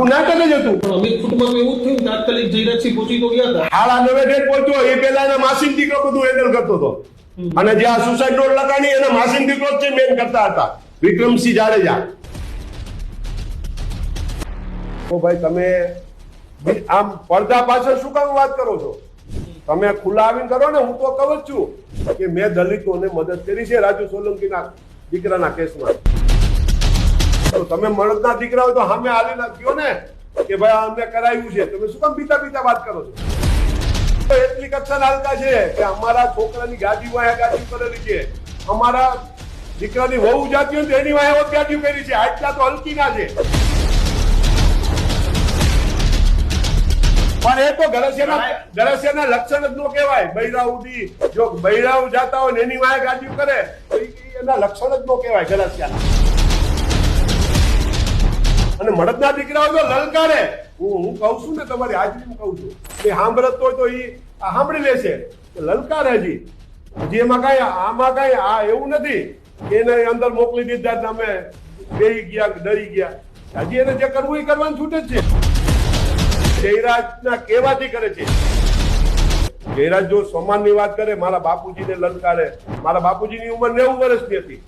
બાપુ ના કરે જતું અમિત કુટુંબમાં એવું થયું તાત્કાલિક જયરાજસિંહ પહોંચી તો ગયા હતા. હાડા નવે ડેટ પહોંચ્યો એ એના માસીન દીકરો બધું હેન્ડલ કરતો હતો. અને જે આ સુસાઇડ નોટ લગાડી એના માસીન દીકરો જ મેન કરતા હતા. વિક્રમસિંહ જાડેજા. તો ભાઈ તમે આમ પડદા પાછળ શું કામ વાત કરો છો? તમે ખુલ્લા આવીને કરો ને હું તો કહું છું કે મેં દલિતોને મદદ કરી છે રાજુ સોલંકીના દીકરાના કેસમાં. તો તમે મળદના દીકરા હોય તો સામે આવીને કહો ને કે ભાઈ આ અમને કરાયું છે. તમે શું કામ બીતા બીતા વાત કરો છો? એટલી કક્ષા હાલતા છે કે અમારા છોકરાની ગાદી વાયા ગાદી કરેલી છે. અમારા દીકરાની વહુ જાતી હોય એની વાયા ગાદી કરી છે. આટલા તો હલકી ના છે. પણ એ તો ગરસિયાના ગરસિયાના લક્ષણ જ નો કહેવાય. બૈરાઉ થી જો બૈરાઉ જાતા હોય ને એની વાયા ગાડીઓ કરે એના લક્ષણ જ નો કહેવાય ગરસિયાના અને દીકરા તો લલકારે, હું હું કહું છું ને તમારી હાજરી હું કહું છું. એ સાંભળત હોય તો એ સાંભળી લેશે લલકારે હજી. હજી એમાં કાંઈ આમાં કાંઈ આ એવું નથી એને અંદર મોકલી દીધા તમે બેહી ગયા ડરી ગયા. હજી એને જે કરવું એ કરવાનું છૂટે છે. જયરાજના કેવાથી કરે છે. જયરાજ જો સમાનની વાત કરે, મારા બાપુજીને લલકારે. મારા બાપુજીની ઉંમર નેવું વર્ષની હતી.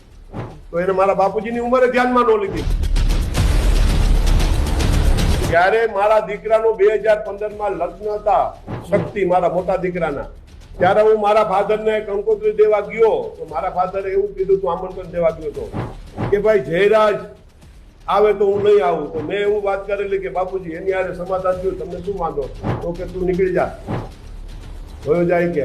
તો એને મારા બાપુજીની ઉંમરે ધ્યાનમાં ન લીધી. જ્યારે મારા દીકરાનો બે હજાર પંદરમાં લગ્ન હતા, શક્તિ મારા મોટા દીકરાના. ત્યારે હું મારા ફાધર ને કંકોત્રી દેવા ગયો, તો મારા ફાધરે એવું કીધું, તું આમંત્રણ દેવા ગયો હતો કે ભાઈ, જયરાજ, આવે તો હું નહીં આવું. તો મેં એવું વાત કરેલી કે, બાપુજી, એની આજે સમાધાન થયું, તમને શું વાંધો? તો કે, તું નીકળી જા. જોયો જાય કે.